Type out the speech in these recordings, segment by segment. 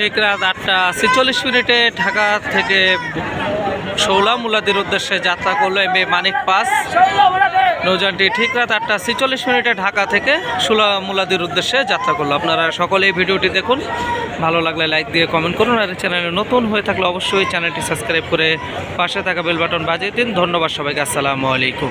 ঠিক রাত আটটা ছেচল্লিশ মিনিটে ঢাকা থেকে মুলাদির উদ্দেশ্যে যাত্রা করলো এম এ মানিক পাস নৌজানটি ঠিক রাত আটটা ছেচল্লিশ মিনিটে ঢাকা থেকে মুলাদির উদ্দেশ্যে যাত্রা করলো আপনারা সকলে এই ভিডিওটি দেখুন ভালো লাগলে লাইক দিয়ে কমেন্ট করুন আর চ্যানেলে নতুন হয়ে থাকলে অবশ্যই চ্যানেলটি সাবস্ক্রাইব করে পাশে থাকা বেল বাটন বাজিয়ে দিন ধন্যবাদ সবাইকে আসসালামু আলাইকুম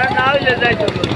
આનંદ આવી જાય છોકરો